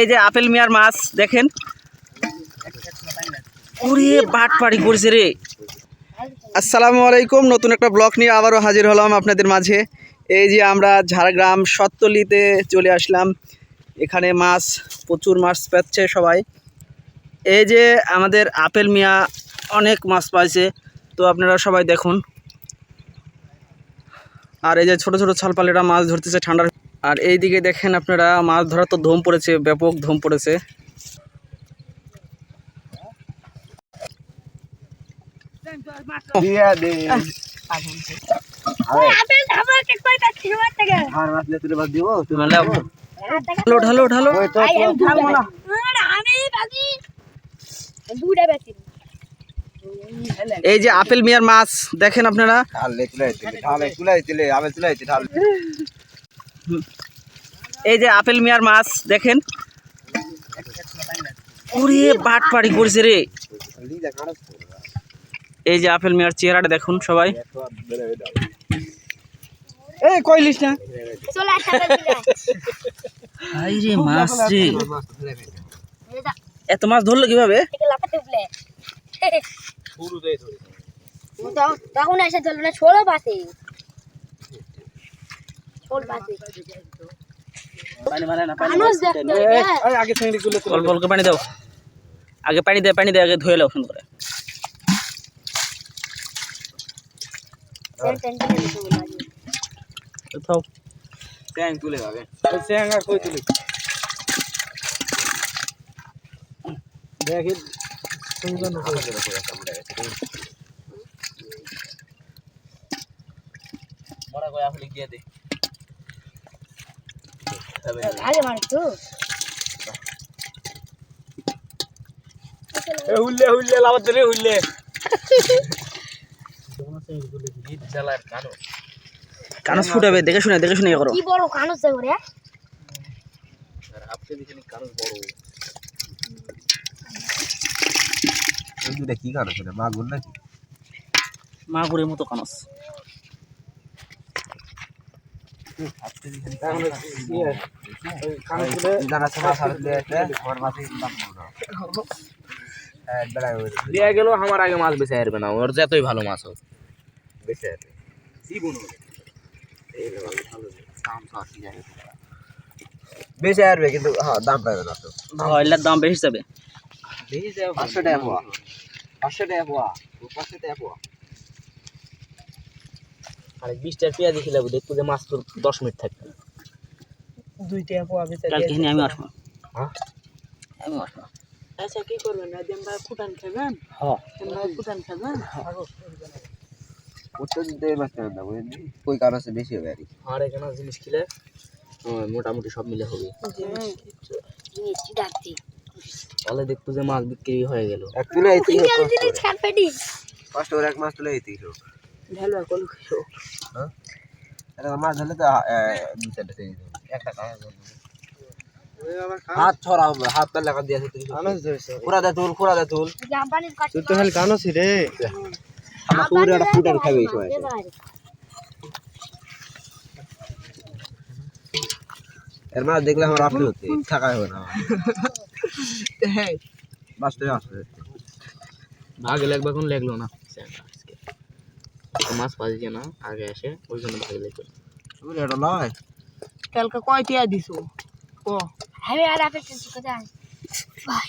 এই যে আপেল মিয়ার মাছ, দেখেন। ওরে বাট পাড়ি করছে রে। আসসালামু আলাইকুম, নতুন একটা ব্লগ নিয়ে আবারও হাজির হলাম আপনাদের মাঝে। এই যে আমরা ঝাড়গ্রাম সত্তলিতে চলে আসলাম। এখানে মাছ, প্রচুর মাছ পাচ্ছে সবাই। এই যে আমাদের আপেল মিয়া অনেক মাছ পাইছে, তো আপনারা সবাই দেখুন। আর এই যে ছোট ছোট ছালপালেরা মাছ ধরতেছে ঠান্ডার আর এই দিকে দেখেন আপনারা মাছ ধরার তো ধুম পড়েছে ব্যাপক ধুম পড়েছে। ঢালো ঢালো এই যে আপেল মিয়ার মাছ দেখেন আপনারা। এই যে আপেল মিয়ার মাছ দেখেন। ওরে বাট পাড়ি করছে রে। এই যে আপেল মিয়ার চেহারাটা দেখুন সবাই। এই কইলিস না? চলে আসা রে মাছ রে। এত মাছ ধরলো কীভাবে? তখন এসে চলবে না ষোলো পাশে ষোল পাশে মানুষ দেখতে হবে। অল্প অল্প পানি দাও। আগে পানি দে পানি দে আগে ধুয়ে লাও করে। দিতে হবে আগে। তুলে? দেখি। দিয়ে আগে মার তো। হুললে হুললে লাভার ধরে হুললে। কানস ফুটাবে দেখে শুনে দেখে শুনে করো। কি বড় কানুস রে? দুটা কি সেটা মাগুর নাকি? মাগুরের মতো কানস জানা সময় সারা দিলে একটা ঘর মাসে দাম না এক বেলায় ওই দিয়া গেল আমার আগে মাছ বেঁচে আসবে না ওর যতই ভালো মাছ হোক। বেশি বেশি আসবে কিন্তু হ্যাঁ দাম পাবে না তো। এলার দাম বেশি যাবে পাঁচশো টাকা পোয়া। পাঁচশো টাকা পোয়া পাঁচশো টাকা পোয়া। আর বিশ টাকা পেঁয়াজ খিলাবো দেখব যে মাছ তোর দশ মিনিট থাকবে। কালকে আমি আসব। হ্যাঁ? আমি আসব। আচ্ছা কি করবেন? আদিম ভাই ফুটান খাবেন? হ্যাঁ। ভাই ফুটান খাবেন? উত্তর দিতে মাছ নেবেন না বুঝলি ওই কারণ আছে বেশি হবে আর কি। আর এখানে জিনিস খিলে আহ, মোটামুটি সব মিলে হবে। তাহলে দেখব যে মাছ বিক্রি হয়ে গেল। এক তুলে করে। কষ্ট করে এক মাছ তুলে এইতেই হোক। কল হ্যাঁ? এটা মাছ ধরলে তো আহ, দু চারটে থেকে দিতে একটা কাজ হাত ছড়া হবে হাত তার লাগা দিয়ে আছে পুরা দে তুল পুরা দে তুল। জাপানির কাছে তুই তো খালি কানছি রে। আমার পুরো একটা ফুটার খাবে এই এর মাছ দেখলে আমার আপনি হচ্ছে থাকা হবে না বাঁচতে আসবে। ভাগ লাগবে এখন লাগল না। আজকে তো দিয়ে না আগে আসে ওই জন্য ভাগ লাগবে। এটা নয় কালকে কয় টিয়া দিছো? ও আমি আর আপেল কিছু কোথায় ভাই।